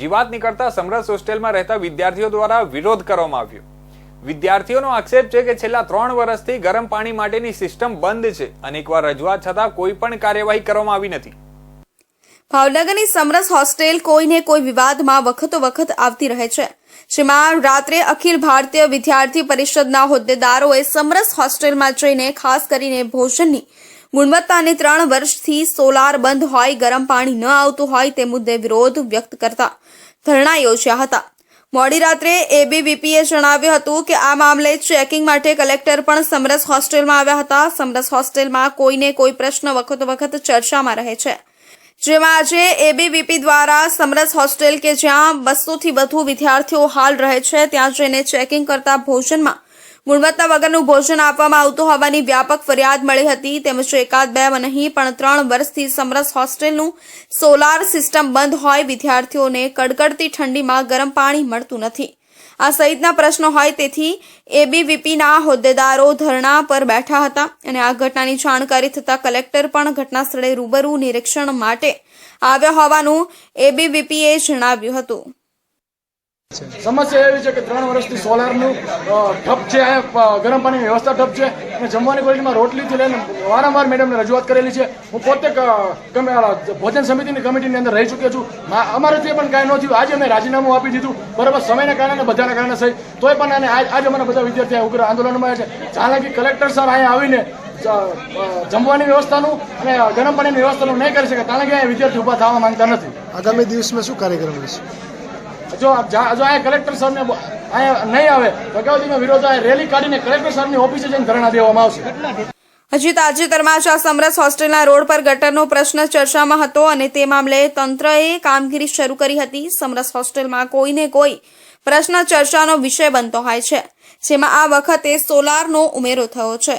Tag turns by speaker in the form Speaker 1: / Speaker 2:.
Speaker 1: જીવાત નીકળતા સમરસ હોસ્ટેલમાં રહેતા વિદ્યાર્થીઓ દ્વારા વિરોધ કરવામાં આવ્યો. વિદ્યાર્થીઓનો આક્ષેપ છે કે છેલ્લા ત્રણ વર્ષથી ગરમ પાણી માટેની સિસ્ટમ બંધ છે. અનેકવાર રજૂઆત છતાં કોઈ પણ કાર્યવાહી કરવામાં આવી નથી.
Speaker 2: ભાવનગરની સમરસ હોસ્ટેલ કોઈને કોઈ વિવાદમાં વખતો વખત આવતી રહે છે. જેમાં રાત્રે અખિલ ભારતીય વિદ્યાર્થી પરિષદના હોદ્દેદારોએ સમરસ હોસ્ટેલમાં જઈને ખાસ કરીને ભોજનની ગુણવત્તાને ત્રણ વર્ષથી સોલાર બંધ હોય, ગરમ પાણી ન આવતું હોય તે મુદ્દે વિરોધ વ્યક્ત કરતા ધરણા યોજ્યા હતા. મોડી રાત્રે એબીવીપીએ જણાવ્યું હતું કે આ મામલે ચેકિંગ માટે કલેક્ટર પણ સમરસ હોસ્ટેલમાં આવ્યા હતા. સમરસ હોસ્ટેલમાં કોઈને કોઈ પ્રશ્ન વખત વખત ચર્ચામાં રહે છે. જેમાં આજે એબીવીપી દ્વારા સમરસ હોસ્ટેલ કે જ્યાં બસોથી વધુ વિદ્યાર્થીઓ હાલ રહે છે, ત્યાં જઈને ચેકિંગ કરતા ભોજનમાં ગુણવત્તા વગરનું ભોજન આપવામાં આવતું હોવાની વ્યાપક ફરિયાદ મળી હતી. તેમજ એકાદ બે નહીં, પણ ત્રણ વર્ષથી સમરસ હોસ્ટેલનું સોલાર સિસ્ટમ બંધ હોય, વિદ્યાર્થીઓને કડકડતી ઠંડીમાં ગરમ પાણી મળતું નથી. આ સહિતના પ્રશ્નો હોય તેથી એબીવીપીના હોદ્દેદારો ધરણા પર બેઠા હતા અને આ ઘટનાની જાણકારી થતાં કલેક્ટર પણ ઘટના સ્થળે રૂબરૂ નિરીક્ષણ માટે આવ્યા હોવાનું એબીવીપીએ જણાવ્યું હતું.
Speaker 3: સમસ્યા એવી છે કે ત્રણ વર્ષથી સોલારનું ઠપ છે ગરમ પાણીની વ્યવસ્થા ઠપ છે. અને જમવાની ક્વોલિટીમાં રોટલીથી લઈને વારંવાર મેડમને રજૂઆત કરેલી છે. હું પોતે ભોજન સમિતિની કમિટીની અંદર રહી ચૂક્યો છું. અમારાથી પણ કાંઈ ન થયું. આજે અમે રાજીનામું આપી દીધું. બરાબર, સમયના કારણે બધાના કારણે સહી. તોય પણ અને આજ, આજે અમારા બધા વિદ્યાર્થીઓ ઉગ્ર આંદોલનમાં આવ્યા છે. હાલાકી કલેક્ટર સર અહીંયા આવીને જમવાની વ્યવસ્થાનું અને ગરમ પાણીની વ્યવસ્થાનું નહીં કરી શકે. કારણ કે અહીંયા વિદ્યાર્થી ઊભા થવા માંગતા નથી.
Speaker 4: આગામી દિવસમાં શું કાર્યક્રમ રહેશે?
Speaker 3: જો અહીંયા કલેક્ટર સરને અહીંયા નહીં આવે, તો અગાઉથી વિરોધ આ રેલી કાઢીને કલેક્ટર સરની ઓફિસે જઈને ધરણા દેવામાં આવશે.
Speaker 2: હજી તાજેતરમાં જ આ સમરસ હોસ્ટેલના રોડ પર ગટરનો પ્રશ્ન ચર્ચામાં હતો અને તે મામલે તંત્રએ કામગીરી શરૂ કરી હતી. સમરસ હોસ્ટેલમાં કોઈને કોઈ પ્રશ્ન ચર્ચાનો વિષય બનતો હોય છે, જેમાં આ વખતે સોલારનો ઉમેરો થયો છે.